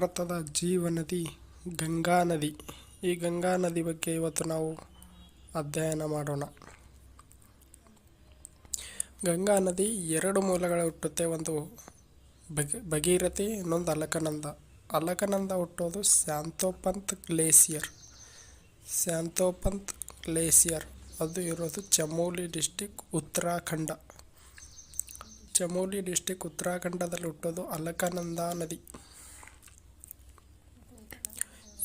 ಭಾರತದ ಜೀವನದಿ ಗಂಗಾ ನದಿ. ಈ ಗಂಗಾ ನದಿ ಬಗ್ಗೆ ಇವತ್ತು ನಾವು ಅಧ್ಯಯನ ಮಾಡೋಣ. ಗಂಗಾ ನದಿ ಎರಡು ಮೂಲಗಳು ಹುಟ್ಟುತ್ತೆ. ಒಂದು ಬಗೆ ಭಗೀರಥಿ, ಇನ್ನೊಂದು ಅಲಕನಂದ. ಅಲಕನಂದ ಹುಟ್ಟೋದು ಸ್ಯಾಂತೋಪಂತ್ ಗ್ಲೇಸಿಯರ್. ಸ್ಯಾಂತೋಪಂತ್ ಗ್ಲೇಸಿಯರ್. ಅದು ಇರೋದು ಚಮೋಲಿ ಡಿಸ್ಟಿಕ್ ಉತ್ತರಾಖಂಡ. ಚಮೋಲಿ ಡಿಸ್ಟಿಕ್ ಉತ್ತರಾಖಂಡದಲ್ಲಿ ಹುಟ್ಟೋದು ಅಲಕನಂದ ನದಿ.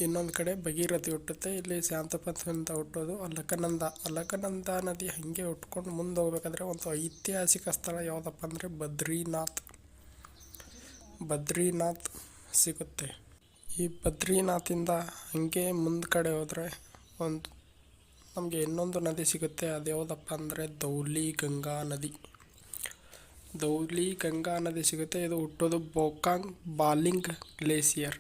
ಇನ್ನೊಂದು ಕಡೆ ಭಗೀರಥಿ ಹುಟ್ಟುತ್ತೆ. ಇಲ್ಲಿ ಶಾಂತಪಥದಿಂದ ಹುಟ್ಟೋದು ಅಲಕನಂದ. ಅಲಕನಂದ ನದಿ ಹಾಗೆ ಹುಟ್ಕೊಂಡು ಮುಂದೆ ಹೋಗ್ಬೇಕಾದ್ರೆ ಒಂದು ಐತಿಹಾಸಿಕ ಸ್ಥಳ ಯಾವುದಪ್ಪ ಅಂದರೆ ಬದ್ರಿನಾಥ್. ಬದ್ರಿನಾಥ್ ಸಿಗುತ್ತೆ. ಈ ಬದ್ರಿನಾಥಿಂದ ಹಾಗೆ ಮುಂದೆ ಕಡೆ ಹೋದರೆ ಒಂದು ನಮಗೆ ಇನ್ನೊಂದು ನದಿ ಸಿಗುತ್ತೆ. ಅದು ಯಾವುದಪ್ಪ ಅಂದರೆ ದೌಲಿ ಗಂಗಾ ನದಿ. ದೌಲಿ ಗಂಗಾ ನದಿ ಸಿಗುತ್ತೆ. ಇದು ಹುಟ್ಟೋದು ಬೋಕಾಂಗ್ ಬಾಲಿಂಗ್ ಗ್ಲೇಸಿಯರ್.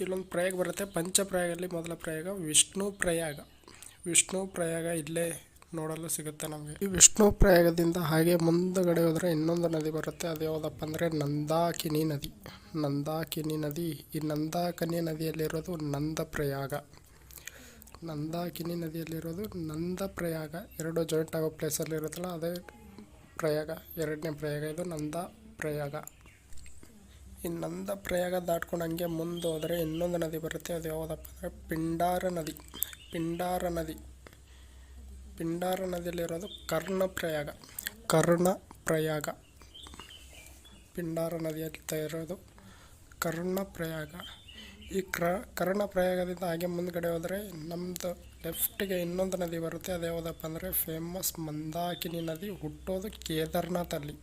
ಇಲ್ಲೊಂದು ಪ್ರಯಾಗ ಬರುತ್ತೆ. ಪಂಚಪ್ರಯಾಗಲ್ಲಿ ಮೊದಲ ಪ್ರಯಾಗ ವಿಷ್ಣು ಪ್ರಯಾಗ. ವಿಷ್ಣು ಪ್ರಯಾಗ ಇಲ್ಲೇ ನೋಡಲು ಸಿಗುತ್ತೆ ನಮಗೆ. ಈ ವಿಷ್ಣು ಪ್ರಯಾಗದಿಂದ ಹಾಗೆ ಮುಂದಗಡೆ ಹೋದರೆ ಇನ್ನೊಂದು ನದಿ ಬರುತ್ತೆ. ಅದು ಯಾವುದಪ್ಪ ಅಂದರೆ ನಂದಾಕಿನಿ ನದಿ. ನಂದಾಕಿನಿ ನದಿ. ಈ ನಂದಾಕಿನಿ ನದಿಯಲ್ಲಿರೋದು ನಂದ ಪ್ರಯಾಗ ನಂದಾಕಿನಿ ನದಿಯಲ್ಲಿರೋದು ನಂದ ಪ್ರಯಾಗ ಎರಡು ಜಾಯಿಂಟ್ ಆಗೋ ಪ್ಲೇಸಲ್ಲಿರುತ್ತಲ್ಲ ಅದೇ ಪ್ರಯಾಗ. ಎರಡನೇ ಪ್ರಯಾಗ ಇದು ನಂದ ಪ್ರಯಾಗ ಈ ನಂದ ಪ್ರಯಾಗ ದಾಟ್ಕೊಂಡು ಹಂಗೆ ಮುಂದೆ ಹೋದರೆ ಇನ್ನೊಂದು ನದಿ ಬರುತ್ತೆ. ಅದು ಯಾವುದಪ್ಪ ಅಂದರೆ ಪಿಂಡಾರ ನದಿ. ಪಿಂಡಾರ ನದಿ. ಪಿಂಡಾರ ನದಿಯಲ್ಲಿರೋದು ಕರ್ಣ ಪ್ರಯಾಗ. ಕರ್ಣ ಪ್ರಯಾಗ. ಪಿಂಡಾರ ನದಿಯಲ್ಲಿ ಇರೋದು ಕರ್ಣ ಪ್ರಯಾಗ. ಈ ಕ್ರ, ಕರ್ಣ ಪ್ರಯಾಗದಿಂದ ಹಾಗೆ ಮುಂದ್ಗಡೆ ಹೋದರೆ ನಮ್ಮದು ಲೆಫ್ಟಿಗೆ ಇನ್ನೊಂದು ನದಿ ಬರುತ್ತೆ. ಅದು ಯಾವುದಪ್ಪ ಅಂದರೆ ಫೇಮಸ್ ಮಂದಾಕಿನಿ ನದಿ ಹುಟ್ಟೋದು ಕೇದಾರ್ನಾಥಲ್ಲಿ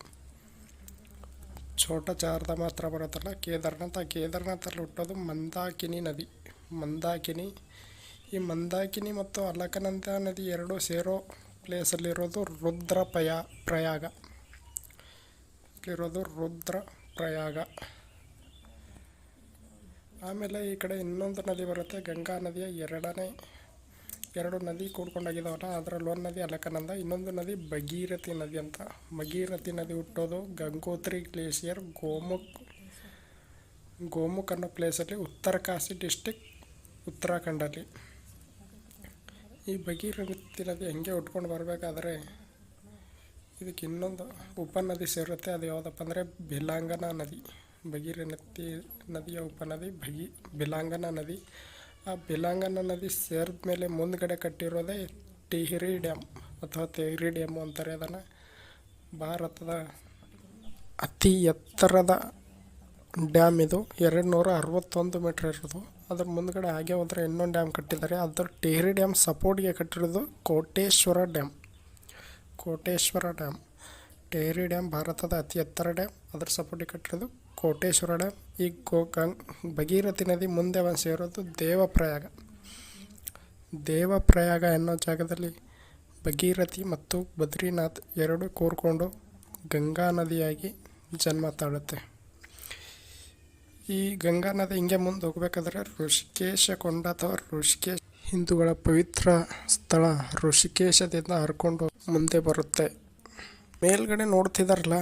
ಛೋಟ ಚಾರದ ಮಾತ್ರ ಬರುತ್ತಲ್ಲ, ಕೇದಾರನಾಥ ಆ ಕೇದಾರ್ನಾಥಲ್ಲಿ ಹುಟ್ಟೋದು ಮಂದಾಕಿನಿ ನದಿ. ಮಂದಾಕಿನಿ, ಈ ಮಂದಾಕಿನಿ ಮತ್ತು ಅಲಕನಂದ ನದಿ ಎರಡು ಸೇರೋ ಪ್ಲೇಸಲ್ಲಿರೋದು ರುದ್ರ ಪಯ ಪ್ರಯಾಗ. ಇರೋದು ರುದ್ರ ಪ್ರಯಾಗ ಆಮೇಲೆ ಈ ಕಡೆ ಇನ್ನೊಂದು ನದಿ ಬರುತ್ತೆ ಗಂಗಾ ನದಿಯ ಎರಡನೇ ಎರಡು ನದಿ ಕೂಡ್ಕೊಂಡಾಗಿದ್ದಾವಲ್ಲ ಅದರಲ್ಲಿ ಒಂದು ನದಿ ಅಲಕನಂದ ಇನ್ನೊಂದು ನದಿ ಭಗೀರಥಿ ನದಿ ಅಂತ. ಭಗೀರಥಿ ನದಿ ಹುಟ್ಟೋದು ಗಂಗೋತ್ರಿ ಗ್ಲೇಷಿಯರ್ ಗೋಮುಖ್ ಗೋಮುಖ್ ಅನ್ನೋ ಪ್ಲೇಸಲ್ಲಿ ಉತ್ತರಕಾಶಿ ಡಿಸ್ಟಿಕ್ ಉತ್ತರಾಖಂಡಲ್ಲಿ. ಈ ಭಗೀರಥಿ ನದಿ ಹೆಂಗೆ ಉಟ್ಕೊಂಡು ಬರಬೇಕಾದ್ರೆ, ಇದಕ್ಕೆ ಇನ್ನೊಂದು ಉಪನದಿ ಸೇರುತ್ತೆ. ಅದು ಯಾವುದಪ್ಪ ಅಂದರೆ ಬಿಲಾಂಗನ ನದಿ. ಭಗೀರಥಿ ನದಿಯ ಉಪನದಿ ಭಗಿ, ಬಿಲಾಂಗನ ನದಿ. ಆ ಬಿಲಾಂಗನ ನದಿ ಸೇರಿದ ಮೇಲೆ ಮುಂದ್ಗಡೆ ಕಟ್ಟಿರೋದೇ ಟಿಹಿರಿ ಡ್ಯಾಮ್ ಅಥವಾ ತೆಹರಿ ಡ್ಯಾಮು ಅಂತಾರೆ ಅದನ್ನು. ಭಾರತದ ಅತಿ ಎತ್ತರದ ಡ್ಯಾಮ್ ಇದು. ಎರಡು ನೂರ ಅರವತ್ತೊಂದು ಮೀಟ್ರ್ ಇರೋದು. ಅದ್ರ ಮುಂದ್ಗಡೆ ಹಾಗೆ ಹೋದರೆ ಇನ್ನೊಂದು ಡ್ಯಾಮ್ ಕಟ್ಟಿದ್ದಾರೆ. ಅದ್ರ ಟಿಹರಿ ಡ್ಯಾಮ್ ಸಪೋರ್ಟ್ಗೆ ಕಟ್ಟಿರೋದು Koteshwar dam. Koteshwar dam. Tehri dam ಭಾರತದ ಅತಿ ಎತ್ತರ ಡ್ಯಾಮ್. ಅದ್ರ ಸಪೋರ್ಟಿಗೆ ಕಟ್ಟಿರೋದು ಕೋಟೇಶ್ವರ ಡ್ಯಾಮ್ ಈ ಗೋ ಗಂಗ್ ಭಗೀರಥಿ ನದಿ ಮುಂದೆ ಒಂದು ಸೇರೋದು ದೇವಪ್ರಯಾಗ. ದೇವಪ್ರಯಾಗ ಅನ್ನೋ ಜಾಗದಲ್ಲಿ ಭಗೀರಥಿ ಮತ್ತು ಬದ್ರಿನಾಥ್ ಎರಡು ಕೂರ್ಕೊಂಡು ಗಂಗಾ ನದಿಯಾಗಿ ಜನ್ಮ ತಾಳುತ್ತೆ. ಈ ಗಂಗಾ ನದಿ ಹಿಂಗೆ ಮುಂದೆ ಹೋಗಬೇಕಾದ್ರೆ ಋಷಿಕೇಶ ಕೊಂಡ ಅಥವಾ ಋಷಿಕೇಶ್ ಹಿಂದೂಗಳ ಪವಿತ್ರ ಸ್ಥಳ ಋಷಿಕೇಶದಿಂದ ಹರ್ಕೊಂಡು ಮುಂದೆ ಬರುತ್ತೆ. ಮೇಲ್ಗಡೆ ನೋಡ್ತಿದಾರಲ್ಲ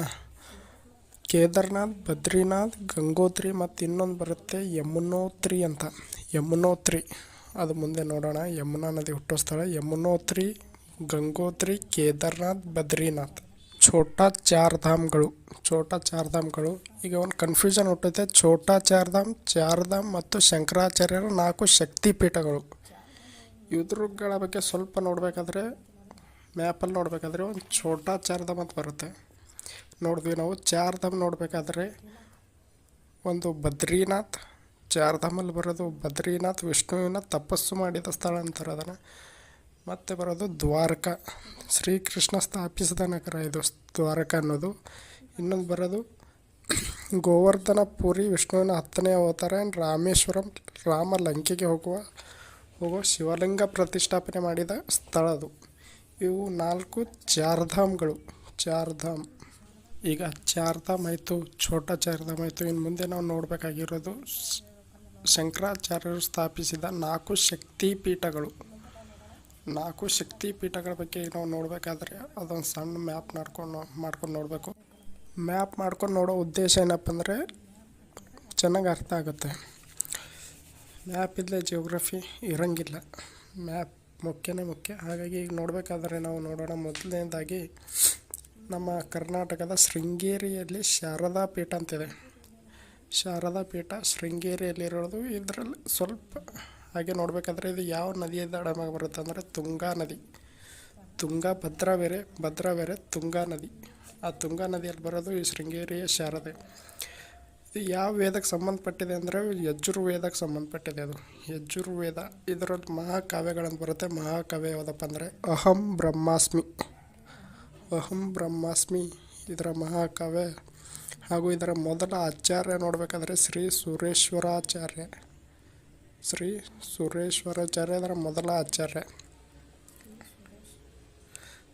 ಕೇದಾರ್ನಾಥ್, ಬದ್ರಿನಾಥ್, ಗಂಗೋತ್ರಿ ಮತ್ತು ಇನ್ನೊಂದು ಬರುತ್ತೆ ಯಮುನೋತ್ರಿ ಅಂತ. ಯಮುನೋತ್ರಿ. ಅದು ಮುಂದೆ ನೋಡೋಣ. ಯಮುನಾ ನದಿ ಹುಟ್ಟೋ ಸ್ಥಳ. ಯಮುನೋತ್ರಿ, ಗಂಗೋತ್ರಿ, ಕೇದಾರ್ನಾಥ್, ಬದ್ರಿನಾಥ್. ಛೋಟಾ ಚಾರ್ ಧಾಮ್ಗಳು ಛೋಟಾ ಚಾರ್ಧಾಮ್ಗಳು ಈಗ ಒಂದು ಕನ್ಫ್ಯೂಷನ್ ಹುಟ್ಟುತ್ತೆ. ಛೋಟಾ ಚಾರ್ಧಾಮ್ ಚಾರ್ಧಾಮ್ ಚಾರ್ ಧಾಮ್ ಮತ್ತು ಶಂಕರಾಚಾರ್ಯರ ನಾಲ್ಕು ಶಕ್ತಿಪೀಠಗಳು. ಇದ್ರಗಳ ಬಗ್ಗೆ ಸ್ವಲ್ಪ ನೋಡಬೇಕಾದ್ರೆ ಮ್ಯಾಪಲ್ಲಿ ನೋಡಬೇಕಾದ್ರೆ ಒಂದು ಛೋಟಾ ಚಾರ್ಧಾಮ್ ಅಂತ ಬರುತ್ತೆ. ನೋಡಿದ್ವಿ ನಾವು. ಚಾರ್ಧಾಮ್ ನೋಡಬೇಕಾದ್ರೆ ಒಂದು ಬದ್ರಿನಾಥ್ ಚಾರ್ಧಾಮಲ್ಲಿ ಬರೋದು ಬದ್ರಿನಾಥ್, ವಿಷ್ಣುವಿನ ತಪಸ್ಸು ಮಾಡಿದ ಸ್ಥಳ ಅಂತಾರೆ ಅದನ್ನು. ಮತ್ತು ಬರೋದು ದ್ವಾರಕಾ. ಶ್ರೀಕೃಷ್ಣ ಸ್ಥಾಪಿಸಿದ ನಗರ ಇದು ದ್ವಾರಕ ಅನ್ನೋದು. ಇನ್ನೊಂದು ಬರೋದು ಗೋವರ್ಧನ ಪುರಿ, ವಿಷ್ಣುವಿನ ಹತ್ತನೇ ಅವತಾರ ರಾಮೇಶ್ವರಂ ರಾಮ ಲಂಕೆಗೆ ಹೋಗುವ ಹೋಗೋ ಶಿವಲಿಂಗ ಪ್ರತಿಷ್ಠಾಪನೆ ಮಾಡಿದ ಸ್ಥಳ ಅದು. ಇವು ನಾಲ್ಕು ಚಾರ್ಧಾಮ್ಗಳು. ಚಾರ್ಧಾಮ್. ಈಗ ಚಾರ್ಧಾಮ್ ಆಯಿತು ಛೋಟ ಚಾರ್ಧಾಮ್ ಆಯಿತು ಇನ್ನು ಮುಂದೆ ನಾವು ನೋಡಬೇಕಾಗಿರೋದು ಶಂಕರಾಚಾರ್ಯರು ಸ್ಥಾಪಿಸಿದ ನಾಲ್ಕು ಶಕ್ತಿಪೀಠಗಳು. ನಾಲ್ಕು ಶಕ್ತಿಪೀಠಗಳ ಬಗ್ಗೆ ನಾವು ನೋಡಬೇಕಾದ್ರೆ ಅದೊಂದು ಸಣ್ಣ ಮ್ಯಾಪ್ ಮಾಡ್ಕೊಂಡು ಮಾಡ್ಕೊಂಡು ನೋಡಬೇಕು. ಮ್ಯಾಪ್ ಮಾಡ್ಕೊಂಡು ನೋಡೋ ಉದ್ದೇಶ ಏನಪ್ಪ ಅಂದರೆ ಚೆನ್ನಾಗಿ ಅರ್ಥ ಆಗುತ್ತೆ. ಮ್ಯಾಪ್ ಇಲ್ಲದೆ ಜಿಯೋಗ್ರಫಿ ಇರಂಗಿಲ್ಲ. ಮ್ಯಾಪ್ ಮುಖ್ಯನೇ ಮುಖ್ಯ. ಹಾಗಾಗಿ ಈಗ ನೋಡಬೇಕಾದ್ರೆ ನಾವು ನೋಡೋಣ ಮೊದಲನೇದಾಗಿ ನಮ್ಮ ಕರ್ನಾಟಕದ ಶೃಂಗೇರಿಯಲ್ಲಿ ಶಾರದಾ ಪೀಠ ಅಂತಿದೆ. ಶಾರದಾ ಪೀಠ ಶೃಂಗೇರಿಯಲ್ಲಿರೋದು. ಇದರಲ್ಲಿ ಸ್ವಲ್ಪ ಹಾಗೆ ನೋಡಬೇಕಾದ್ರೆ ಇದು ಯಾವ ನದಿಯ ದಡಮಾಗಿ ಬರುತ್ತೆ ಅಂದರೆ ತುಂಗಾ ನದಿ. ತುಂಗಾ ಭದ್ರಾ ಬೇರೆ ಭದ್ರಾ ಬೇರೆ ತುಂಗಾ ನದಿ. ಆ ತುಂಗಾ ನದಿಯಲ್ಲಿ ಬರೋದು ಈ ಶೃಂಗೇರಿಯ ಶಾರದೆ. ಇದು ಯಾವ ವೇದಕ್ಕೆ ಸಂಬಂಧಪಟ್ಟಿದೆ ಅಂದರೆ ಯಜುರ್ವೇದಕ್ಕೆ ಸಂಬಂಧಪಟ್ಟಿದೆ ಅದು. ಯಜುರ್ವೇದ ಇದರಲ್ಲಿ ಮಹಾಕಾವ್ಯಗಳಂತ ಬರುತ್ತೆ. ಮಹಾಕಾವ್ಯ ಯಾವುದಪ್ಪ ಅಂದರೆ ಅಹಂ ಬ್ರಹ್ಮಾಸ್ಮಿ. ಅಹಂ ಬ್ರಹ್ಮಾಸ್ಮಿ ಇದರ ಮಹಾಕಾವ್ಯ ಹಾಗೂ ಇದರ ಮೊದಲ ಆಚಾರ್ಯ ನೋಡಬೇಕಾದ್ರೆ ಶ್ರೀ ಸುರೇಶ್ವರಾಚಾರ್ಯ. ಶ್ರೀ ಸುರೇಶ್ವರಾಚಾರ್ಯ ಇದರ ಮೊದಲ ಆಚಾರ್ಯ.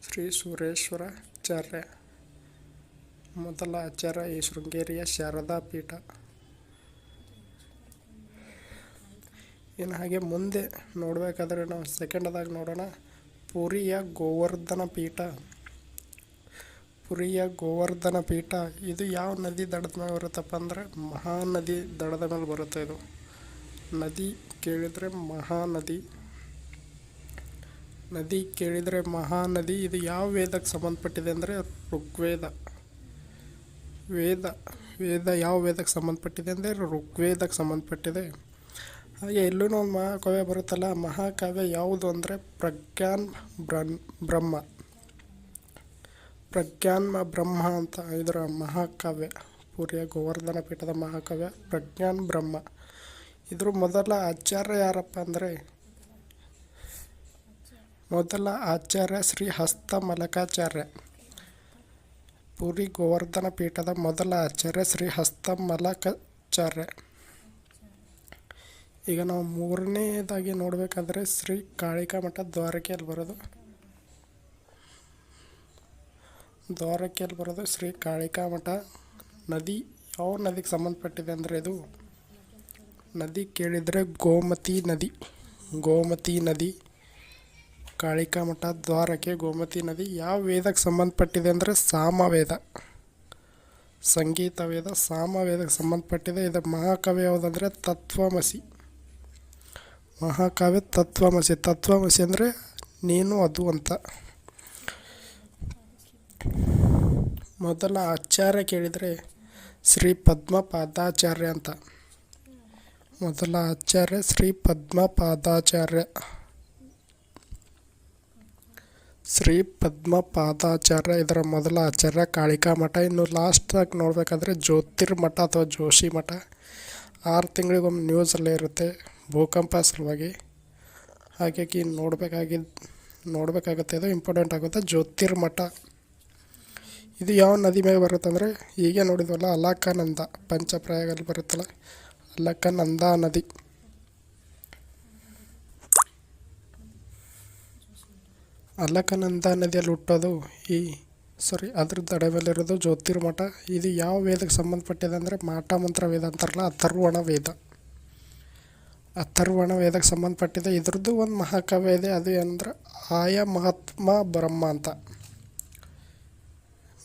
ಶ್ರೀ ಸುರೇಶ್ವರಾಚಾರ್ಯ ಮೊದಲ ಆಚಾರ್ಯ ಈ ಶೃಂಗೇರಿಯ ಶಾರದಾ ಪೀಠ. ಇನ್ನು ಹಾಗೆ ಮುಂದೆ ನೋಡಬೇಕಾದ್ರೆ ನಾವು ಸೆಕೆಂಡದಾಗ ನೋಡೋಣ ಪುರಿಯ ಗೋವರ್ಧನ ಪೀಠ. ಪುರಿಯ ಗೋವರ್ಧನ ಪೀಠ, ಇದು ಯಾವ ನದಿ ದಡದ ಮೇಲೆ ಬರುತ್ತಪ್ಪ ಅಂದರೆ ಮಹಾನದಿ ದಡದ ಮೇಲೆ ಬರುತ್ತೆ ಇದು. ನದಿ ಕೇಳಿದರೆ ಮಹಾನದಿ, ನದಿ ಕೇಳಿದರೆ ಮಹಾನದಿ, ಇದು ಯಾವ ವೇದಕ್ಕೆ ಸಂಬಂಧಪಟ್ಟಿದೆ ಅಂದರೆ ಋಗ್ವೇದ. ವೇದ ವೇದ ಯಾವ ವೇದಕ್ಕೆ ಸಂಬಂಧಪಟ್ಟಿದೆ ಅಂದರೆ ಋಗ್ವೇದಕ್ಕೆ ಸಂಬಂಧಪಟ್ಟಿದೆ. ಹಾಗೆ ಎಲ್ಲೂ ಒಂದು ಮಹಾಕಾವ್ಯ ಬರುತ್ತಲ್ಲ, ಮಹಾಕಾವ್ಯ ಯಾವುದು ಅಂದರೆ ಪ್ರಜ್ಞಾನ್ ಬ್ರಹ್ಮ ಬ್ರಹ್ಮ. ಪ್ರಜ್ಞಾನ್ಮ ಬ್ರಹ್ಮ ಅಂತ ಇದರ ಮಹಾಕಾವ್ಯ. ಪುರಿಯ ಗೋವರ್ಧನ ಪೀಠದ ಮಹಾಕಾವ್ಯ ಪ್ರಜ್ಞಾನ್ ಬ್ರಹ್ಮ. ಇದ್ರ ಮೊದಲ ಆಚಾರ್ಯ ಯಾರಪ್ಪ ಅಂದರೆ ಮೊದಲ ಆಚಾರ್ಯ ಶ್ರೀ ಹಸ್ತ ಮಲಕಾಚಾರ್ಯ ಪುರಿ ಗೋವರ್ಧನ ಪೀಠದ ಮೊದಲ ಆಚಾರ್ಯ ಶ್ರೀ ಹಸ್ತ ಮಲಕಾಚಾರ್ಯ ಈಗ ನಾವು ಮೂರನೇದಾಗಿ ನೋಡಬೇಕಾದ್ರೆ ಶ್ರೀ ಕಾಳಿಕಾ ಮಠ ದ್ವಾರಕೆಯಲ್ಲಿ ಬರೋದು. ದ್ವಾರಕೆಯಲ್ಲಿ ಬರೋದು ಶ್ರೀ ಕಾಳಿಕಾ ಮಠ ನದಿ ಯಾವ ನದಿಗೆ ಸಂಬಂಧಪಟ್ಟಿದೆ ಅಂದರೆ ಇದು? ನದಿ ಕೇಳಿದರೆ ಗೋಮತಿ ನದಿ. ಗೋಮತಿ ನದಿ. ಕಾಳಿಕಾ ಮಠ ದ್ವಾರಕೆ, ಗೋಮತಿ ನದಿ ಯಾವ ವೇದಕ್ಕೆ ಸಂಬಂಧಪಟ್ಟಿದೆ ಅಂದರೆ ಸಾಮವೇದ. ಸಂಗೀತ ವೇದ, ಸಾಮವೇದಕ್ಕೆ ಸಂಬಂಧಪಟ್ಟಿದೆ. ಇದು ಮಹಾಕಾವ್ಯ ಯಾವುದಂದರೆ ತತ್ವಮಸಿ. ಮಹಾಕಾವ್ಯ ತತ್ವಮಸಿ. ತತ್ವಮಸಿ ಅಂದರೆ ನೀನು, ಅದು ಅಂತ. ಮೊದಲ ಆಚಾರ್ಯ ಕೇಳಿದರೆ ಶ್ರೀ ಪದ್ಮಪಾದಾಚಾರ್ಯ ಅಂತ. ಮೊದಲ ಆಚಾರ್ಯ ಶ್ರೀ ಪದ್ಮಪಾದಾಚಾರ್ಯ. ಶ್ರೀ ಪದ್ಮಪಾದಾಚಾರ್ಯ ಇದರ ಮೊದಲ ಆಚಾರ್ಯ ಕಾಳಿಕಾ ಮಠ. ಇನ್ನು ಲಾಸ್ಟಾಗಿ ನೋಡಬೇಕಾದ್ರೆ ಜ್ಯೋತಿರ್ಮಠ ಅಥವಾ ಜೋಶಿ ಮಠ. ಆರು ತಿಂಗಳಿಗೊಮ್ಮೆ ನ್ಯೂಸಲ್ಲೇ ಇರುತ್ತೆ, ಭೂಕಂಪ ಸಲುವಾಗಿ. ಹಾಗಾಗಿ ನೋಡಬೇಕಾಗಿ, ನೋಡಬೇಕಾಗುತ್ತೆ, ಇದು ಇಂಪಾರ್ಟೆಂಟ್ ಆಗುತ್ತೆ, ಜ್ಯೋತಿರ್ಮಠ. ಇದು ಯಾವ ನದಿ ಮೇಲೆ ಬರುತ್ತೆ ಅಂದರೆ ಹೀಗೆ ನೋಡಿದ್ವಲ್ಲ, ಅಲಕಾನಂದ ಪಂಚಪ್ರಾಯದಲ್ಲಿ ಬರುತ್ತಲ್ಲ, ಅಲಕಾನಂದ ನದಿ. ಅಲಕಾನಂದ ನದಿಯಲ್ಲಿ ಹುಟ್ಟೋದು ಈ ಸಾರಿ ಅದ್ರ ದಡ ಮೇಲಿರೋದು ಜ್ಯೋತಿರ್ಮಠ. ಇದು ಯಾವ ವೇದಕ್ಕೆ ಸಂಬಂಧಪಟ್ಟಿದೆ ಅಂದರೆ ಮಾಟ ಮಂತ್ರ ವೇದ ಅಂತಾರಲ್ಲ, ಅಥರ್ವಣ ವೇದ. ಅಥರ್ವಣ ವೇದಕ್ಕೆ ಸಂಬಂಧಪಟ್ಟಿದೆ. ಇದ್ರದ್ದು ಒಂದು ಮಹಾಕಾವ್ಯ ಇದೆ, ಅದು ಏನಂದ್ರೆ ಆಯ ಮಹಾತ್ಮ ಬ್ರಹ್ಮ ಅಂತ.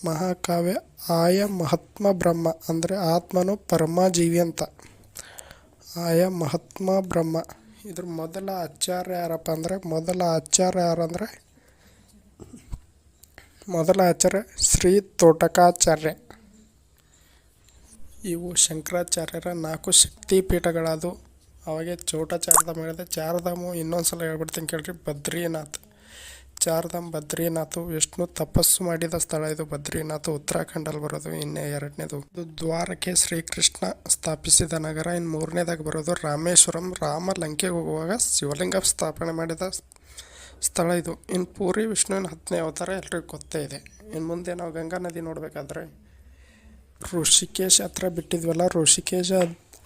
ಮಹಾಕಾವ್ಯ ಆಯ ಮಹಾತ್ಮ ಬ್ರಹ್ಮ ಅಂದರೆ ಆತ್ಮನು ಪರಮಜೀವಿ ಅಂತ. ಆಯ ಮಹಾತ್ಮ ಬ್ರಹ್ಮ. ಇದ್ರ ಮೊದಲ ಆಚಾರ್ಯ ಯಾರಪ್ಪ ಅಂದರೆ ಮೊದಲ ಆಚಾರ್ಯ ಯಾರಂದರೆ ಮೊದಲ ಆಚಾರ್ಯ ಶ್ರೀ ತೋಟಕಾಚಾರ್ಯ. ಇವು ಶಂಕರಾಚಾರ್ಯರ ನಾಲ್ಕು ಶಕ್ತಿ ಪೀಠಗಳದು ಅವಾಗೆ ಚೋಟಾಚಾರಧಾಮ ಹೇಳಿದೆ ಚಾರಧಾಮ ಇನ್ನೊಂದು ಸಲ ಹೇಳ್ಬಿಡ್ತೀನಿ ಕೇಳ್ರಿ ಬದ್ರಿನಾಥ್ ಚಾರ್ಧಾಮ್ ಬದ್ರಿನಾಥ್ ವಿಷ್ಣು ತಪಸ್ಸು ಮಾಡಿದ ಸ್ಥಳ ಇದು. ಬದ್ರಿನಾಥ್ ಉತ್ತರಾಖಂಡಲ್ಲಿ ಬರೋದು, ಇನ್ನೇ ಎರಡನೇದು. ದ್ವಾರಕೆ ಶ್ರೀಕೃಷ್ಣ ಸ್ಥಾಪಿಸಿದ ನಗರ. ಇನ್ನು ಮೂರನೇದಾಗಿ ಬರೋದು ರಾಮೇಶ್ವರಂ. ರಾಮ ಲಂಕೆಗೆ ಹೋಗುವಾಗ ಶಿವಲಿಂಗ ಸ್ಥಾಪನೆ ಮಾಡಿದ ಸ್ಥಳ ಇದು. ಇನ್ನು ಪೂರಿ ವಿಷ್ಣುವಿನ ಹತ್ತನೇ ಅವತಾರ ಎಲ್ರಿಗೂ ಗೊತ್ತೇ ಇದೆ. ಇನ್ನು ಮುಂದೆ ನಾವು ಗಂಗಾ ನದಿ ನೋಡಬೇಕಾದ್ರೆ ಋಷಿಕೇಶ್ ಹತ್ರ ಬಿಟ್ಟಿದ್ವಲ್ಲ. ಋಷಿಕೇಶ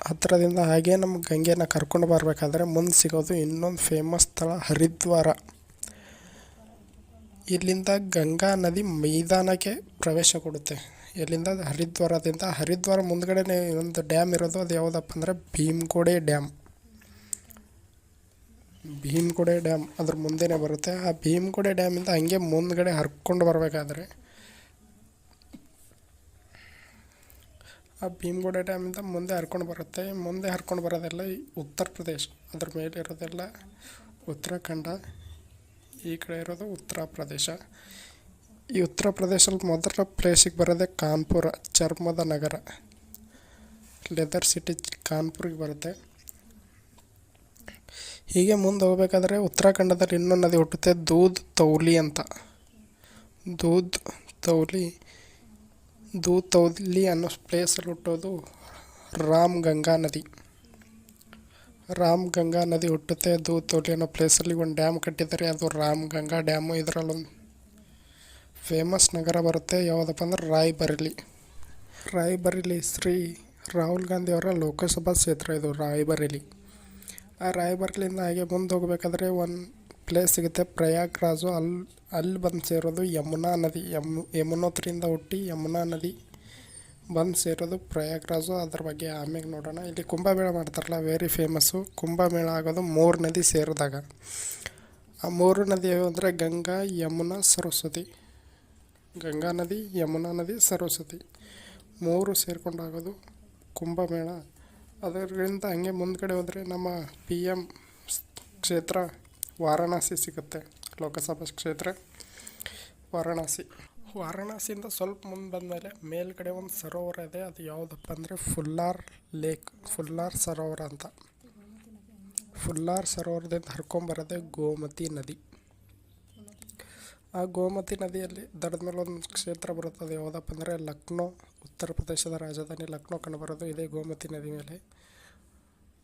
ಹತ್ರದಿಂದ ಹಾಗೆ ನಮ್ಮ ಗಂಗೆನ ಕರ್ಕೊಂಡು ಬರಬೇಕಾದ್ರೆ ಮುಂದೆ ಸಿಗೋದು ಇನ್ನೊಂದು ಫೇಮಸ್ ಸ್ಥಳ ಹರಿದ್ವಾರ. ಇಲ್ಲಿಂದ ಗಂಗಾ ನದಿ ಮೈದಾನಕ್ಕೆ ಪ್ರವೇಶ ಕೊಡುತ್ತೆ. ಎಲ್ಲಿಂದ ಹರಿದ್ವಾರದಿಂದ ಹರಿದ್ವಾರ ಮುಂದ್ಗಡೆನೇ ಒಂದು ಡ್ಯಾಮ್ ಇರೋದು, ಅದು ಯಾವುದಪ್ಪ ಅಂದರೆ ಭೀಮ್ಕೋಡೆ ಡ್ಯಾಮ್. ಭೀಮ್ಕೋಡೆ ಡ್ಯಾಮ್ ಅದ್ರ ಮುಂದೆನೇ ಬರುತ್ತೆ. ಆ ಭೀಮ್ಕೋಡೆ ಡ್ಯಾಮಿಂದ ಹಂಗೆ ಮುಂದ್ಗಡೆ ಹರ್ಕೊಂಡು ಬರಬೇಕಾದ್ರೆ ಆ ಭೀಮಗೋಡೆ ಡ್ಯಾಮಿಂದ ಮುಂದೆ ಹರ್ಕೊಂಡು ಬರುತ್ತೆ. ಮುಂದೆ ಹರ್ಕೊಂಡು ಬರೋದೆಲ್ಲ ಉತ್ತರ ಪ್ರದೇಶ. ಅದ್ರ ಮೇಲೆ ಇರೋದೆಲ್ಲ ಉತ್ತರಾಖಂಡ. ಈ ಕಡೆ ಇರೋದು ಉತ್ತರ ಪ್ರದೇಶ. ಈ ಉತ್ತರ ಪ್ರದೇಶದಲ್ಲಿ ಮೊದಲ ಪ್ಲೇಸಿಗೆ ಬರೋದೇ ಕಾನ್ಪುರ, ಚರ್ಮದ ನಗರ. ಲೆದರ್ ಸಿಟಿ ಕಾನ್ಪುರಿಗೆ ಬರುತ್ತೆ. ಹೀಗೆ ಮುಂದೆ ಹೋಗ್ಬೇಕಾದ್ರೆ ಉತ್ತರಾಖಂಡದಲ್ಲಿ ಇನ್ನೊಂದು ನದಿ ಹುಟ್ಟುತ್ತೆ ದೂದ್ ತೌಲಿ ಅಂತ. ದೂದ್ ತೌಲಿ ದೂದ್ ತೌಲಿ ಅನ್ನೋ ಪ್ಲೇಸಲ್ಲಿ ಹುಟ್ಟೋದು ರಾಮ್ ಗಂಗಾ ನದಿ. ರಾಮ್ ಗಂಗಾ ನದಿ ಹುಟ್ಟುತ್ತೆ. ದೂತೋಲಿ ತೌಲಿ ಅನ್ನೋ ಪ್ಲೇಸಲ್ಲಿ ಒಂದು ಡ್ಯಾಮ್ ಕಟ್ಟಿದ್ದಾರೆ ಅದು ರಾಮ್ ಗಂಗಾ ಡ್ಯಾಮು ಇದರಲ್ಲೊಂದು ಫೇಮಸ್ ನಗರ ಬರುತ್ತೆ. ಯಾವುದಪ್ಪ ಅಂದ್ರೆ ರಾಯ್ಬರೇಲಿ. ರಾಯ್ಬರೇಲಿ ಶ್ರೀ ರಾಹುಲ್ ಗಾಂಧಿ ಅವರ ಲೋಕಸಭಾ ಕ್ಷೇತ್ರ ಇದು ರಾಯ್ಬರೇಲಿ. ಆ ರಾಯ್ಬರೇಲಿಂದ ಹಾಗೆ ಮುಂದೆ ಹೋಗಬೇಕಾದ್ರೆ ಒಂದು ಪ್ಲೇಸ್ ಸಿಗುತ್ತೆ ಪ್ರಯಾಗ್ರಾಜು. ಅಲ್ಲಿ ಅಲ್ಲಿ ಬಂದು ಸೇರೋದು ಯಮುನಾ ನದಿ. ಯಮ್, ಯಮುನೋತ್ರಿಯಿಂದ ಹುಟ್ಟಿ ಯಮುನಾ ನದಿ. ಬಂದು ಸೇರೋದು ಪ್ರಯಾಗ್ರಾಜು, ಅದ್ರ ಬಗ್ಗೆ ಆಮೇಲೆ ನೋಡೋಣ. ಇಲ್ಲಿ ಕುಂಭಮೇಳ ಮಾಡ್ತಾರಲ್ಲ ವೆರಿ ಫೇಮಸ್ಸು ಕುಂಭಮೇಳ ಆಗೋದು ಮೂರು ನದಿ ಸೇರಿದಾಗ. ಆ ಮೂರು ನದಿ ಅಂದರೆ ಗಂಗಾ, ಯಮುನಾ, ಸರಸ್ವತಿ. ಗಂಗಾ ನದಿ, ಯಮುನಾ ನದಿ, ಸರಸ್ವತಿ. ಮೂರು ಸೇರ್ಕೊಂಡಾಗೋದು ಕುಂಭಮೇಳ. ಅದರಿಂದ ಹಂಗೆ ಮುಂದ್ಗಡೆ ಹೋದರೆ ನಮ್ಮ ಪಿ ಎಂ ಕ್ಷೇತ್ರ ವಾರಣಾಸಿ ಸಿಗುತ್ತೆ, ಲೋಕಸಭಾ ಕ್ಷೇತ್ರ ವಾರಣಾಸಿ. ವಾರಣಾಸಿಯಿಂದ ಸ್ವಲ್ಪ ಮುಂದೆ ಬಂದಮೇಲೆ ಮೇಲ್ಗಡೆ ಒಂದು ಸರೋವರ ಇದೆ. ಅದು ಯಾವುದಪ್ಪ ಅಂದರೆ ಫುಲ್ಲಾರ್ ಲೇಕ್, ಫುಲ್ಲಾರ್ ಸರೋವರ ಅಂತ. ಫುಲ್ಲಾರ್ ಸರೋವರದಿಂದ ಹರ್ಕೊಂಬರೋದೇ ಗೋಮತಿ ನದಿ. ಆ ಗೋಮತಿ ನದಿಯಲ್ಲಿ ದಡದ ಮೇಲೆ ಒಂದು ಕ್ಷೇತ್ರ ಬರುತ್ತದೆ. ಯಾವುದಪ್ಪ ಅಂದರೆ ಲಕ್ನೋ, ಉತ್ತರ ಪ್ರದೇಶದ ರಾಜಧಾನಿ ಲಕ್ನೋ ಕಂಡುಬರೋದು ಇದೇ ಗೋಮತಿ ನದಿ ಮೇಲೆ.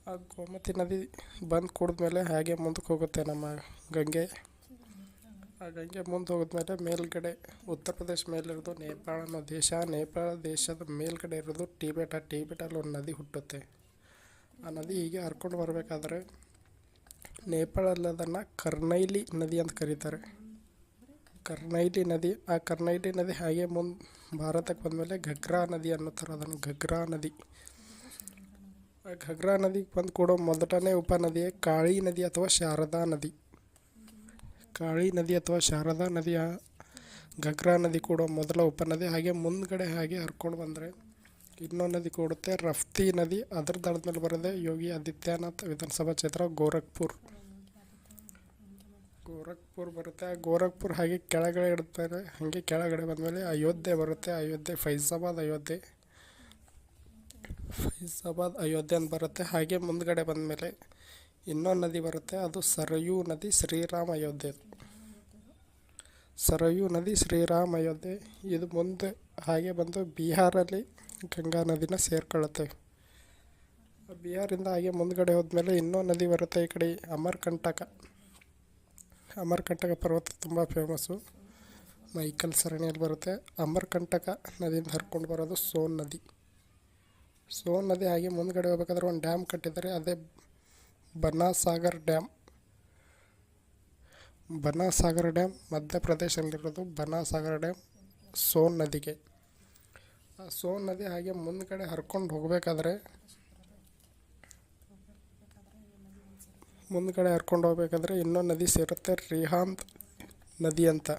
ಆ ಗೋಮತಿ ನದಿ ಬಂದು ಕುಡಿದ್ಮೇಲೆ ಹಾಗೆ ಮುಂದಕ್ಕೆ ಹೋಗುತ್ತೆ ನಮ್ಮ ಗಂಗೆ. ಆ ಗಂಗೆ ಮುಂದೆ ಹೋಗಿದ್ಮೇಲೆ ಮೇಲ್ಗಡೆ ಉತ್ತರ ಪ್ರದೇಶ ಮೇಲಿರೋದು ನೇಪಾಳ ಅನ್ನೋ ದೇಶ. ನೇಪಾಳ ದೇಶದ ಮೇಲ್ಗಡೆ ಇರೋದು ಟಿಬೆಟ. ಟಿಬೆಟಲ್ಲಿ ಒಂದು ನದಿ ಹುಟ್ಟುತ್ತೆ. ಆ ನದಿ ಹೀಗೆ ಹರ್ಕೊಂಡು ಬರಬೇಕಾದ್ರೆ ನೇಪಾಳಲ್ಲಿ ಅದನ್ನು ಕರ್ನೈಲಿ ನದಿ ಅಂತ ಕರೀತಾರೆ. ಕರ್ನೈಲಿ ನದಿ, ಆ ಕರ್ನೈಲಿ ನದಿ ಹಾಗೆ ಮುಂದೆ ಭಾರತಕ್ಕೆ ಬಂದಮೇಲೆ ಘಗ್ರಾ ನದಿ ಅನ್ನುತ್ತಾರೆ ಅದನ್ನು ಘಗ್ರಾ ನದಿ. ಆ ಘಗ್ರಾ ನದಿಗೆ ಬಂದು ಕೊಡೋ ಮೊದಲನೇ ಉಪನದಿಯೇ ಕಾಳಿ ನದಿ ಅಥವಾ ಶಾರದಾ ನದಿ. ಕಾಳಿ ನದಿ ಅಥವಾ ಶಾರದಾ ನದಿಯ ಘಗ್ರಾ ನದಿ ಕೂಡ ಮೊದಲ ಉಪನದಿ. ಹಾಗೆ ಮುಂದ್ಗಡೆ ಹಾಗೆ ಹರ್ಕೊಂಡು ಬಂದರೆ ಇನ್ನೊಂದು ನದಿ ಕೂಡುತ್ತೆ ರಫ್ತಿ ನದಿ. ಅದರ ದಡದ ಮೇಲೆ ಬರೋದೇ ಯೋಗಿ ಆದಿತ್ಯನಾಥ್ ವಿಧಾನಸಭಾ ಕ್ಷೇತ್ರ, ಗೋರಖ್ಪುರ್. ಗೋರಖ್ಪುರ್ ಬರುತ್ತೆ. ಆ ಗೋರಖ್ಪುರ್ ಹಾಗೆ ಕೆಳಗಡೆ ಇಡ್ತಾರೆ. ಹಾಗೆ ಕೆಳಗಡೆ ಬಂದಮೇಲೆ ಅಯೋಧ್ಯೆ ಬರುತ್ತೆ. ಅಯೋಧ್ಯೆ ಫೈಜಾಬಾದ್ ಅಯೋಧ್ಯೆ. ಫೈಜಾಬಾದ್ ಅಯೋಧ್ಯೆ ಅಂತ ಬರುತ್ತೆ. ಹಾಗೆ ಮುಂದ್ಗಡೆ ಬಂದಮೇಲೆ ಇನ್ನೊಂದು ನದಿ ಬರುತ್ತೆ, ಅದು ಸರಯೂ ನದಿ ಶ್ರೀರಾಮ ಅಯೋಧ್ಯೆ ಸರಯೂ ನದಿ ಶ್ರೀರಾಮ ಅಯೋಧ್ಯೆ ಇದು ಮುಂದೆ ಹಾಗೆ ಬಂದು ಬಿಹಾರಲ್ಲಿ ಗಂಗಾ ನದಿನ ಸೇರ್ಕೊಳ್ಳುತ್ತೆ. ಬಿಹಾರಿಂದ ಹಾಗೆ ಮುಂದ್ಗಡೆ ಹೋದ್ಮೇಲೆ ಇನ್ನೊಂದು ನದಿ ಬರುತ್ತೆ ಈ ಕಡೆ ಅಮರ್ಕಂಟಕ. ಅಮರ್ಕಂಟಕ ಪರ್ವತ ತುಂಬ ಫೇಮಸ್ಸು ಮೈಕಲ್ ಸರಣಿಯಲ್ಲಿ ಬರುತ್ತೆ. ಅಮರ್ಕಂಟಕ ನದಿಯಿಂದ ಹರ್ಕೊಂಡು ಬರೋದು ಸೋನ್ ನದಿ. ಸೋನ್ ನದಿ ಹಾಗೆ ಮುಂದ್ಗಡೆ ಹೋಗ್ಬೇಕಾದ್ರೆ ಒಂದು ಡ್ಯಾಮ್ ಕಟ್ಟಿದ್ದಾರೆ. ಅದೇ ಬನಾಸಾಗರ್ ಡ್ಯಾಮ್ ಬನಾಸಾಗರ್ ಡ್ಯಾಮ್ ಮಧ್ಯಪ್ರದೇಶದಲ್ಲಿರೋದು ಬನಾಸಾಗರ್ ಡ್ಯಾಮ್ ಸೋನ್ ನದಿಗೆ. ಆ ಸೋನ್ ನದಿ ಹಾಗೆ ಮುಂದ್ಗಡೆ ಹರ್ಕೊಂಡು ಹೋಗಬೇಕಾದ್ರೆ ಮುಂದ್ಗಡೆ ಹರ್ಕೊಂಡು ಹೋಗ್ಬೇಕಾದ್ರೆ ಇನ್ನೊಂದು ನದಿ ಸೇರುತ್ತೆ ರಿಹಾಂದ್ ನದಿ ಅಂತ.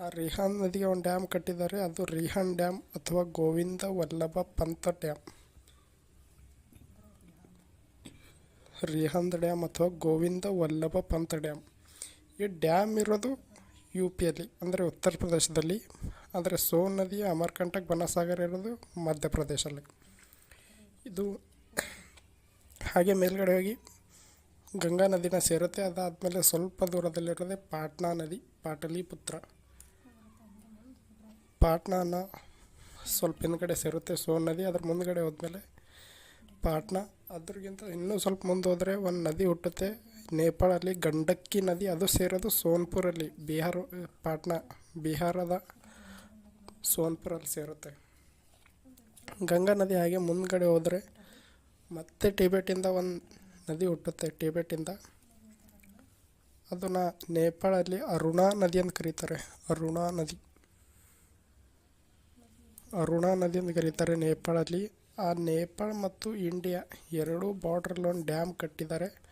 ಆ ರಿಹಾಂದ್ ನದಿಗೆ ಒಂದು ಡ್ಯಾಮ್ ಕಟ್ಟಿದ್ದಾರೆ. ಅದು ರಿಹಾನ್ ಡ್ಯಾಮ್ ಅಥವಾ ಗೋವಿಂದ ವಲ್ಲಭ ಪಂತ ಡ್ಯಾಮ್ ರಿಹಂದ್ ಡ್ಯಾಮ್ ಅಥವಾ ಗೋವಿಂದ ವಲ್ಲಭ ಪಂತ್ ಡ್ಯಾಮ್. ಈ ಡ್ಯಾಮ್ ಇರೋದು ಯು ಪಿಯಲ್ಲಿ ಅಂದರೆ ಉತ್ತರ ಪ್ರದೇಶದಲ್ಲಿ. ಆದರೆ ಸೋನ್ ನದಿಯ ಅಮರ್ಕಂಟಕ್ ಬನಸಾಗರ್ ಇರೋದು ಮಧ್ಯಪ್ರದೇಶಲ್ಲಿ ಇದು ಹಾಗೆ ಮೇಲ್ಗಡೆ ಹೋಗಿ ಗಂಗಾ ನದಿನ ಸೇರುತ್ತೆ. ಅದಾದಮೇಲೆ ಸ್ವಲ್ಪ ದೂರದಲ್ಲಿರೋದೇ ಪಾಟ್ನಾ ನದಿ, ಪಾಟಲಿಪುತ್ರ. ಪಾಟ್ನಾನ ಸ್ವಲ್ಪ ಹಿಂದ್ಗಡೆ ಸೇರುತ್ತೆ ಸೋನ್ ನದಿ. ಅದ್ರ ಮುಂದ್ಗಡೆ ಹೋದ್ಮೇಲೆ ಪಾಟ್ನಾ ಅದ್ರಗಿಂತ ಇನ್ನೂ ಸ್ವಲ್ಪ ಮುಂದೆ ಹೋದರೆ ಒಂದು ನದಿ ಹುಟ್ಟುತ್ತೆ. ನೇಪಾಳಲ್ಲಿ ಗಂಡಕ್ಕಿ ನದಿ ಅದು ಸೇರೋದು ಸೋನ್ಪುರಲ್ಲಿ. ಬಿಹಾರ, ಪಾಟ್ನಾ, ಬಿಹಾರದ ಸೋನ್ಪುರಲ್ಲಿ ಸೇರುತ್ತೆ. ಗಂಗಾ ನದಿ ಹಾಗೆ ಮುಂದ್ಗಡೆ ಹೋದರೆ ಮತ್ತೆ ಟಿಬೆಟಿಂದ ಒಂದು ನದಿ ಹುಟ್ಟುತ್ತೆ. ಟಿಬೆಟಿಂದ ಅದನ್ನು ನೇಪಾಳಲ್ಲಿ ಅರುಣಾ ನದಿ ಅಂತ ಕರೀತಾರೆ. ಅರುಣಾ ನದಿ. ಅರುಣಾ ನದಿ ಅಂತ ಕರೀತಾರೆ ನೇಪಾಳಲ್ಲಿ. ಆ ನೇಪಾಳ ಮತ್ತು ಇಂಡಿಯಾ ಎರಡೂ ಬಾರ್ಡ್ರಲ್ಲಿ ಒಂದು ಡ್ಯಾಮ್ ಕಟ್ಟಿದ್ದಾರೆ.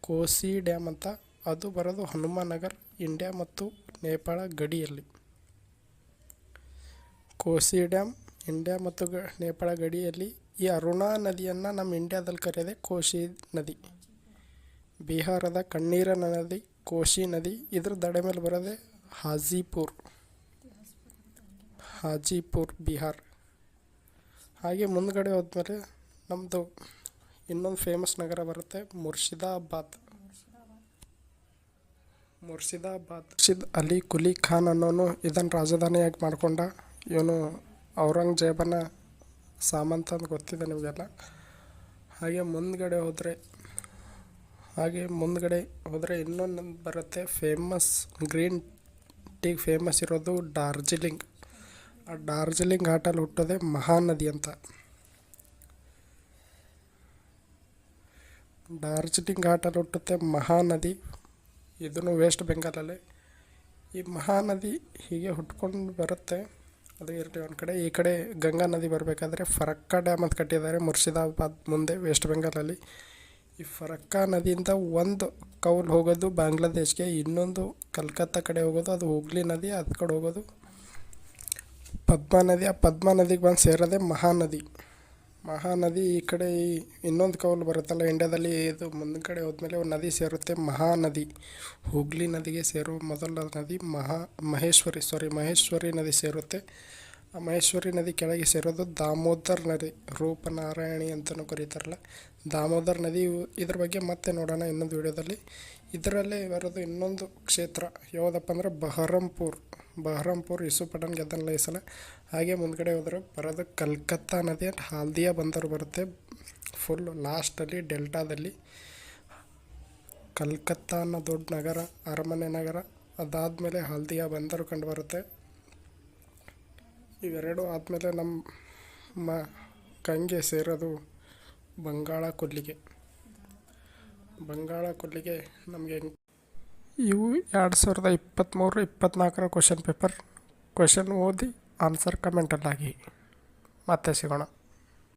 ಕೋಸಿ ಡ್ಯಾಮ್ ಅಂತ. ಅದು ಬರೋದು ಹನುಮಾನಗರ್, ಇಂಡಿಯಾ ಮತ್ತು ನೇಪಾಳ ಗಡಿಯಲ್ಲಿ. ಕೋಸಿ ಡ್ಯಾಮ್ ಇಂಡಿಯಾ ಮತ್ತು ಗ, ನೇಪಾಳ ಗಡಿಯಲ್ಲಿ ಈ ಅರುಣಾ ನದಿಯನ್ನು ನಮ್ಮ ಇಂಡಿಯಾದಲ್ಲಿ ಕರೆಯೋದೆ ಕೋಶಿ ನದಿ. ಬಿಹಾರದ ಕಣ್ಣೀರನ ನದಿ ಕೋಶಿ ನದಿ, ಇದ್ರ ದಡೆ ಮೇಲೆ ಬರೋದೆ ಹಾಜಿಪುರ್. ಹಾಜಿಪುರ್, ಬಿಹಾರ್. ಹಾಗೆ ಮುಂದ್ಗಡೆ ಹೋದ್ಮೇಲೆ ನಮ್ಮದು ಇನ್ನೊಂದು ಫೇಮಸ್ ನಗರ ಬರುತ್ತೆ ಮುರ್ಷಿದಾಬಾದ್ ಮುರ್ಷಿದಾಬಾದ್ ಮುರ್ಷಿದ್ ಅಲಿ ಕುಲಿ ಖಾನ್ ಅನ್ನೋನು ಇದನ್ನು ರಾಜಧಾನಿಯಾಗಿ ಮಾಡಿಕೊಂಡ ಇವನು ಔರಂಗಜೇಬನ ಸಾಮಂತ ಅಂತ ಗೊತ್ತಿದೆ ನಿಮಗೆಲ್ಲ. ಹಾಗೆ ಮುಂದ್ಗಡೆ ಹೋದರೆ, ಹಾಗೆ ಮುಂದ್ಗಡೆ ಹೋದರೆ ಇನ್ನೊಂದು ಬರುತ್ತೆ ಫೇಮಸ್ ಗ್ರೀನ್ ಟೀಗೆ ಫೇಮಸ್ ಇರೋದು ಡಾರ್ಜಿಲಿಂಗ್. ಆ ಡಾರ್ಜಿಲಿಂಗ್ ಘಾಟಲ್ಲಿ ಹುಟ್ಟೋದೆ ಮಹಾನದಿ ಅಂತ. ಡಾರ್ಜಿಲಿಂಗ್ ಘಾಟಲ್ಲಿ ಹುಟ್ಟುತ್ತೆ ಮಹಾನದಿ. ಇದನ್ನು ವೆಸ್ಟ್ ಬೆಂಗಾಲಲ್ಲಿ. ಈ ಮಹಾನದಿ ಹೀಗೆ ಹುಟ್ಕೊಂಡು ಬರುತ್ತೆ. ಅದು ಇರಲಿ ಒಂದು ಕಡೆ. ಈ ಕಡೆ ಗಂಗಾ ನದಿ ಬರಬೇಕಾದ್ರೆ ಫರಕ್ಕಾ ಡ್ಯಾಮ್ ಅಂತ ಕಟ್ಟಿದ್ದಾರೆ ಮುರ್ಷಿದಾಬಾದ್ ಮುಂದೆ ವೆಸ್ಟ್ ಬೆಂಗಾಲಲ್ಲಿ. ಈ ಫರಕ್ಕಾ ನದಿಯಿಂದ ಒಂದು ಕೌಲ್ ಹೋಗೋದು ಬಾಂಗ್ಲಾದೇಶ್ಗೆ, ಇನ್ನೊಂದು ಕಲ್ಕತ್ತಾ ಕಡೆ ಹೋಗೋದು, ಅದು ಹುಗ್ಲಿ ನದಿ, ಅದು ಕಡೆ ಹೋಗೋದು. ಪದ್ಮಾ ನದಿ ಆ ಪದ್ಮಾ ನದಿಗೆ ಬಂದು ಸೇರೋದೇ ಮಹಾನದಿ. ಮಹಾನದಿ ಈ ಕಡೆ ಇನ್ನೊಂದು ಕವಲು ಬರುತ್ತಲ್ಲ, ಇಂಡ್ಯಾದಲ್ಲಿ ಇದು ಮುಂದಿನ ಕಡೆ ಹೋದ್ಮೇಲೆ ಒಂದು ನದಿ ಸೇರುತ್ತೆ, ಮಹಾನದಿ. ಹುಗ್ಲಿ ನದಿಗೆ ಸೇರೋ ಮೊದಲ ನದಿ ಮಹಾ, ಮಹೇಶ್ವರಿ ಸಾರಿ ಮಹೇಶ್ವರಿ ನದಿ ಸೇರುತ್ತೆ. ಆ ಮಹೇಶ್ವರಿ ನದಿ ಕೆಳಗೆ ಸೇರೋದು ದಾಮೋದರ್ ನದಿ, ರೂಪನಾರಾಯಣಿ ಅಂತಲೂ ಕರೀತಾರಲ್ಲ. ದಾಮೋದರ್ ನದಿ ಇದ್ರ ಬಗ್ಗೆ ಮತ್ತೆ ನೋಡೋಣ ಇನ್ನೊಂದು ವಿಡಿಯೋದಲ್ಲಿ. ಇದರಲ್ಲೇ ಬರೋದು ಇನ್ನೊಂದು ಕ್ಷೇತ್ರ. ಯಾವುದಪ್ಪ ಅಂದರೆ ಬಹರಂಪುರ್. ಬಹರಂಪುರ್ ಇಸುಪಟನ್ ಗೆದ್ದನಲ್ಲ ಈ ಸಲ ಹಾಗೆ ಮುಂದ್ಗಡೆ ಹೋದರೆ ಬರೋದು ಕಲ್ಕತ್ತಾ ನದಿ ಅಂಡ್ ಹಾಲ್ದಿಯಾ ಬಂದರು ಬರುತ್ತೆ. ಫುಲ್ ಲಾಸ್ಟಲ್ಲಿ ಡೆಲ್ಟಾದಲ್ಲಿ. ಕಲ್ಕತ್ತಾ ಅನ್ನೋ ದೊಡ್ಡ ನಗರ, ಅರಮನೆ ನಗರ, ಅದಾದಮೇಲೆ ಹಾಲ್ದಿಯಾ ಬಂದರು ಕಂಡು ಬರುತ್ತೆ. ಇವೆರಡು ಆದಮೇಲೆ ನಮ್ಮ ಕಂಗೆ ಸೇರೋದು ಬಂಗಾಳ ಕೊಲ್ಲಿಗೆ. ಬಂಗಾಳ ಕೊಲ್ಲಿಗೆ ನಮಗೆ ಇವು ಎರಡು ಸಾವಿರದ ಇಪ್ಪತ್ತ್ಮೂರು ಇಪ್ಪತ್ತ್ನಾಲ್ಕರ ಕ್ವಶನ್ ಪೇಪರ್ ಕ್ವಶನ್ ಓದಿ ಆನ್ಸರ್ ಕಮೆಂಟಲ್ಲಾಗಿ ಮತ್ತೆ ಸಿಗೋಣ.